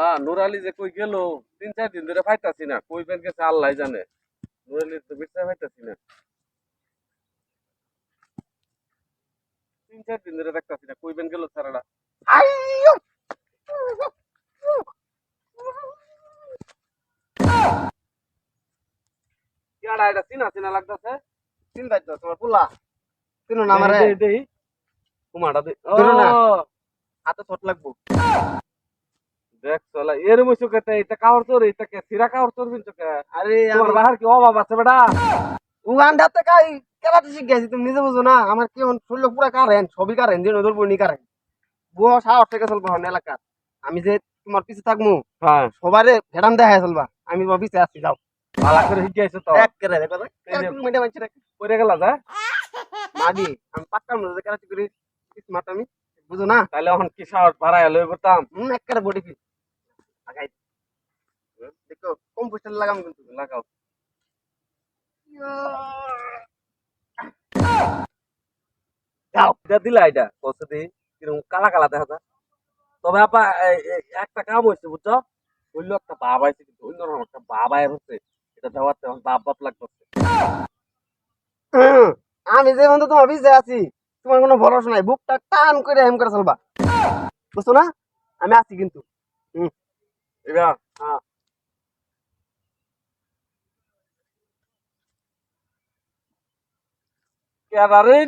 আল্লাহ Nurali যে কই গেল তিন চার দিন ধরে পাইতাছি না। কই বের গেছে আল্লাহ জানে। নুরালি তো বিচার পাইতাছি না। তিন চার দিন ধরে দেখতাছি না কই বেন গেল সারাটা। কেডা এটা চিনা চিনা লাগতাছে। চিন্তাই তো তোমার পুলা। চিনো না আমারে। দেই। ও, হাতে চোট লাগবো। এর কেতে এটা কাওর তোর এটা কে সিরা কাওর তোর বিন তোকে আরে তোমার বাহার কি অভাব আছে বেটা উগান্ডাতে কাই কেরাতে শিখেছি তুমি নিজে বুঝো না আমার কি এখন শরীর পুরা কারেন সবই কারেন দিন ওদের বইনি কারেন বুয়া সাহস থেকে চলবো হন এলাকার আমি যে তোমার পিছে থাকব হ্যাঁ। সবারে ভেড়াম দেখা চলবা আমি তোমার পিছে আসছি যাও। ভালো করে শিখাইছো তো। এক করে দেখো তো মিটে মানছে গেলা যা। আমি মধ্যে করি। স্মার্ট আমি বুঝো না? তাহলে এখন কি সাহস ভাড়ায় লই করতাম হুম এক করে বডি ফিট লাগাই দেখো কম পয়সা লাগাম কিন্তু লাগাও। যাও এটা দিলা এটা কীরকম কালা কালা দেখা যায়। তবে আপা একটা কাম হয়েছে বুঝছ? বলল একটা আইছে কিন্তু অন্যরকম একটা হচ্ছে। এটা দেওয়াতে এখন বাপ বাপ লাগতেছে আমি যে বন্ধু তোমার পিছে আছি তোমার কোনো ভরসা নাই। বুকটা টান করে হেম করে চলবা। বুঝছ না? আমি আছি কিন্তু। এবার হ্যাঁ। কেডা রে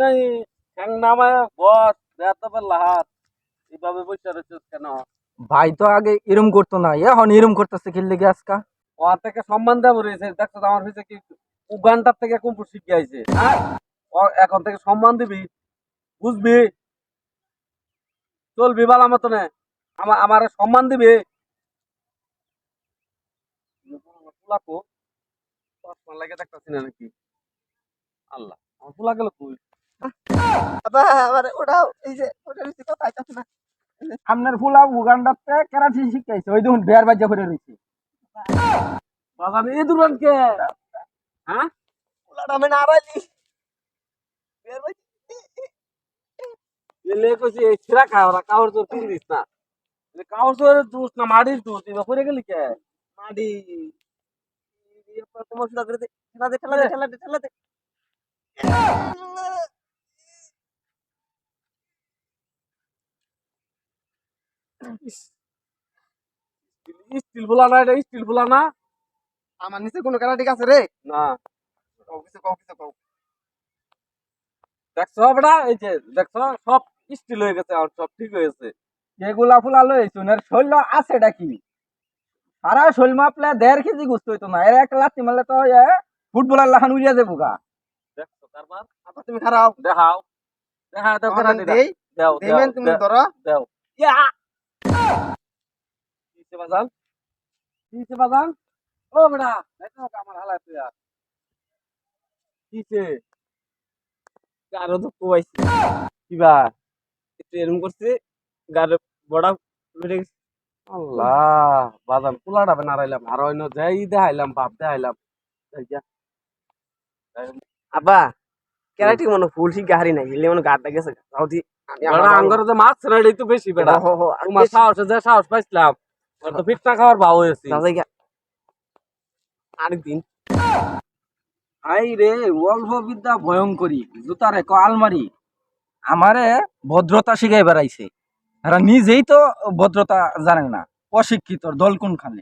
নাই ঠ্যাং নামায় বস দেয়াতে পারলা এইভাবে বসে রয়েছিস কেন ভাই তো আগে এরম করতো না এখন এরম করতেছে খেললে কি আজকা ওর থেকে সম্মান দেবো রয়েছে দেখছ তো আমার হয়েছে কি উগানটার থেকে কুম্পুর শিখে আইছে হ্যাঁ এখন থেকে সম্মান দিবি বুঝবি চলবি বালা মতনে আমার আমার সম্মান দিবে। ফুলাকো চশমা লাগে দেখতেছি না নাকি? আল্লাহ আমার গেল কই? আপনার ফুলা উগান্ডাতে কেরাটি শিখাইছে ওই দেখুন বেয়ার বাজ্যা করে রয়েছে বাবা এই দুরান কে হ্যাঁ আমি নারাইলি এলে কইছি খাওয়া পিন দিস না। না মাটির করে গেলি কে তোমার সুদা করে স্টিল বলা না এটা স্টিল বলা না আমার নিচে কোনো ঠিক আছে রে না কও কিছু কও কিছু কও দেখছ বেটা এই যে দেখছ সব স্টিল হয়ে গেছে আর সব ঠিক হয়েছে এগুলা ফুলা লইছো এর শৈল আছে ডাকি সারা শৈল মাপলে দেড় কেজি গুস্ত হইতো না এর এক লাঠি মারলে তো এ ফুটবলার লাখান উড়িয়া যাব গা। কারবার তুমি খারাও। দেখাও। দেখা দাও আমার কেরাটিটা। দেই দাও তুমি ধরো। দাও। বাজান। বাজান। ও বেটা আমার হালা তুই আর। আরও তো কুয়াইছি কিবা এরম করছে। গাড়ি বড়া বেড়ে গেছে। আল্লাহ বাজান পোলাটা নাড়াইলাম আর অন্য যাই দেখাইলাম বাপ দেখাইলাম আব্বা কেরাটি মনে ফুল ঠিক গাড়ি নাই মনে গাড়টা গেছে আঙ্গরে যে মাছ ছেড়ে তো বেশি বেটা হো হো আর তোমার সাহসে যে সাহস পাইছিলাম তো পিঠটা খাওয়ার ভাও হয়েছি। আরেকদিন আই রে অল্প বিদ্যা ভয়ঙ্করী জুতার এক আলমারি। আমারে ভদ্রতা শিখাই বেড়াইছে। এরা নিজেই তো ভদ্রতা জানে না অশিক্ষিত দল কোনখানে?